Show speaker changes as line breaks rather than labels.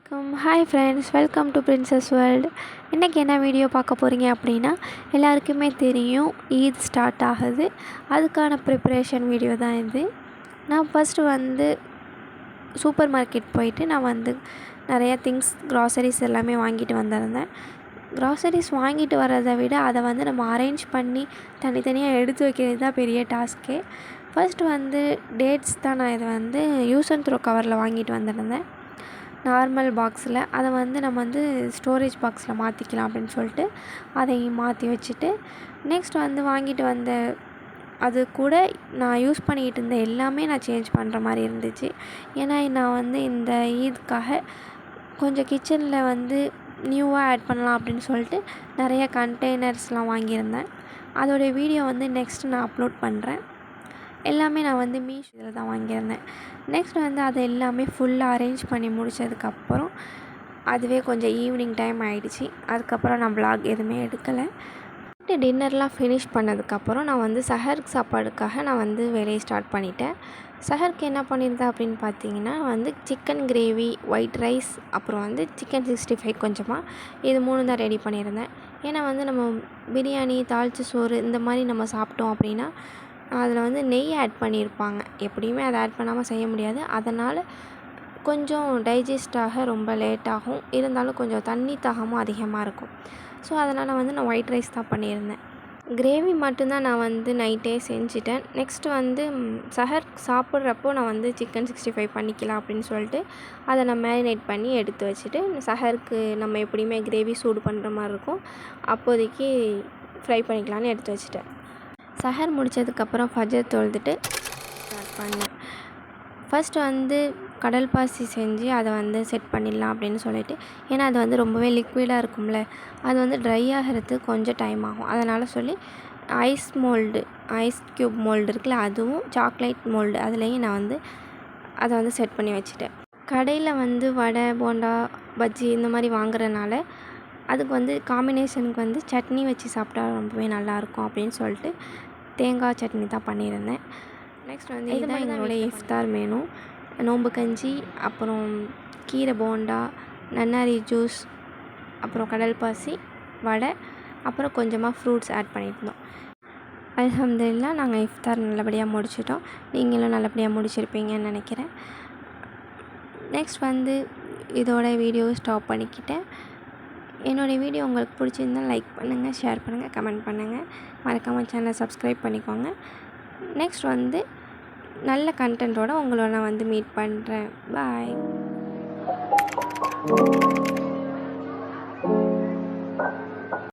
வணக்கம் hi friends welcome to princess world இன்றைக்கி என்ன வீடியோ பார்க்க போகிறீங்க அப்படின்னா எல்லாருக்குமே தெரியும் ஈத் ஸ்டார்ட் ஆகுது. அதுக்கான ப்ரிப்ரேஷன் வீடியோ தான் இது. நான் ஃபஸ்ட்டு வந்து சூப்பர் மார்க்கெட் போயிட்டு நான் வந்து நிறையா திங்ஸ் க்ராசரிஸ் எல்லாமே வாங்கிட்டு வந்திருந்தேன். க்ராசரிஸ் வாங்கிட்டு வர்றதை விட அதை வந்து நம்ம அரேஞ்ச் பண்ணி தனித்தனியாக எடுத்து வைக்கிறது தான் பெரிய டாஸ்க்கே ஃபஸ்ட்டு வந்து டேட்ஸ் தான் நான் இதை வந்து யூஸ் அண்ட் த்ரோ கவரில் வாங்கிட்டு வந்திருந்தேன். நார்மல் பாக்ஸில் அதை வந்து நம்ம வந்து ஸ்டோரேஜ் பாக்ஸில் மாற்றிக்கலாம் அப்படின்னு சொல்லிட்டு அதையும் மாற்றி வச்சுட்டு நெக்ஸ்ட் வந்து வாங்கிட்டு வந்த அது கூட நான் யூஸ் பண்ணிக்கிட்டு இருந்த எல்லாமே நான் சேஞ்ச் பண்ணுற மாதிரி இருந்துச்சு. ஏன்னா நான் வந்து இந்த ஈதுக்காக கொஞ்சம் கிச்சனில் வந்து நியூவாக ஆட் பண்ணலாம் அப்படின்னு சொல்லிட்டு நிறைய கண்டெய்னர்ஸ்லாம் வாங்கியிருந்தேன். அதோடைய வீடியோ வந்து நெக்ஸ்ட் நான் அப்லோட் பண்ணுறேன் எல்லாமே நான் வந்து மீஷோ இதில் தான் வாங்கியிருந்தேன். நெக்ஸ்ட் வந்து அதை எல்லாமே ஃபுல்லாக அரேஞ்ச் பண்ணி முடித்ததுக்கப்புறம் அதுவே கொஞ்சம் ஈவினிங் டைம் ஆகிடுச்சி அதுக்கப்புறம் நான் vlog எதுவுமே எடுக்கலை. டின்னர்லாம் ஃபினிஷ் பண்ணதுக்கப்புறம் நான் வந்து சஹருக்கு சாப்பாடுக்காக நான் வந்து வேலையை ஸ்டார்ட் பண்ணிட்டேன். சஹருக்கு என்ன பண்ணியிருந்தேன் அப்படின்னு பார்த்தீங்கன்னா வந்து சிக்கன் கிரேவி ஒயிட் ரைஸ் அப்புறம் வந்து சிக்கன் சிக்ஸ்டி ஃபைவ் கொஞ்சமாக இது மூணு தான் ரெடி பண்ணியிருந்தேன். ஏன்னா வந்து நம்ம பிரியாணி தாளித்து சோறு இந்த மாதிரி நம்ம சாப்பிட்டோம் அப்படின்னா அதில் வந்து நெய் ஆட் பண்ணியிருப்பாங்க. எப்படியுமே அதை ஆட் பண்ணாமல் செய்ய முடியாது. அதனால் கொஞ்சம் டைஜஸ்ட் ஆக ரொம்ப லேட் ஆகும். இருந்தாலும் கொஞ்சம் தண்ணி தாகமும் அதிகமாக இருக்கும். ஸோ அதனால் வந்து நான் ஒயிட் ரைஸ் தான் பண்ணியிருந்தேன். கிரேவி மட்டும்தான் நான் வந்து நைட்டே செஞ்சுட்டேன். நெக்ஸ்ட்டு வந்து சஹர் சாப்பிட்றப்போ நான் வந்து சிக்கன் சிக்ஸ்டி ஃபைவ் பண்ணிக்கலாம் அப்படின்னு சொல்லிட்டு அதை நான் மேரினேட் பண்ணி எடுத்து வச்சுட்டு சஹருக்கு நம்ம எப்படியுமே கிரேவி சூடு பண்ணுற மாதிரி இருக்கும். அப்போதைக்கு ஃப்ரை பண்ணிக்கலான்னு எடுத்து வச்சுட்டேன். சஹர் முடித்ததுக்கப்புறம் ஃபஜர் தொழுதுட்டு ஸ்டார்ட் பண்ணேன். ஃபஸ்ட்டு வந்து கடல் பாசி செஞ்சு அதை வந்து செட் பண்ணிடலாம் அப்படின்னு சொல்லிட்டு. ஏன்னா அது வந்து ரொம்பவே லிக்விடாக இருக்கும்ல. அது வந்து ட்ரை ஆகிறது கொஞ்சம் டைம் ஆகும். அதனால் சொல்லி ice mould ice cube mould இருக்குல்ல அதுவும் சாக்லேட் மோல்டு அதுலேயும் நான் வந்து அதை வந்து செட் பண்ணி வச்சுட்டேன். கடையில் வந்து வடை போண்டா பஜ்ஜி இந்த மாதிரி வாங்குறதுனால அதுக்கு வந்து காம்பினேஷனுக்கு வந்து சட்னி வச்சு சாப்பிட்டா ரொம்பவே நல்லாயிருக்கும் அப்படின்னு சொல்லிட்டு தேங்காய் சட்னி தான் பண்ணியிருந்தேன். நெக்ஸ்ட் வந்து இதுதான் எங்களோட இஃப்தார் மெனு நோம்பு கஞ்சி அப்புறம் கீரை போண்டா நன்னாரி ஜூஸ் அப்புறம் கடல் பாசி வடை அப்புறம் கொஞ்சமாக ஃப்ரூட்ஸ் ஆட் பண்ணியிருந்தோம். அல்ஹம்துலில்லாஹ் நாங்கள் இஃப்தார் நல்லபடியாக முடிச்சிட்டோம். நீங்களும் நல்லபடியாக முடிச்சிருப்பீங்கன்னு நினைக்கிறேன். நெக்ஸ்ட் வந்து இதோட வீடியோ ஸ்டாப் பண்ணிக்கிட்டேன். என்னுடைய வீடியோ உங்களுக்கு பிடிச்சிருந்தா லைக் பண்ணுங்கள் ஷேர் பண்ணுங்கள் கமெண்ட் பண்ணுங்கள் மறக்காமல் சேனலை சப்ஸ்கிரைப் பண்ணிக்கோங்க. நெக்ஸ்ட் வந்து நல்ல கண்டென்ட்டோட உங்களோட நான் வந்து மீட் பண்ணுறேன் பாய்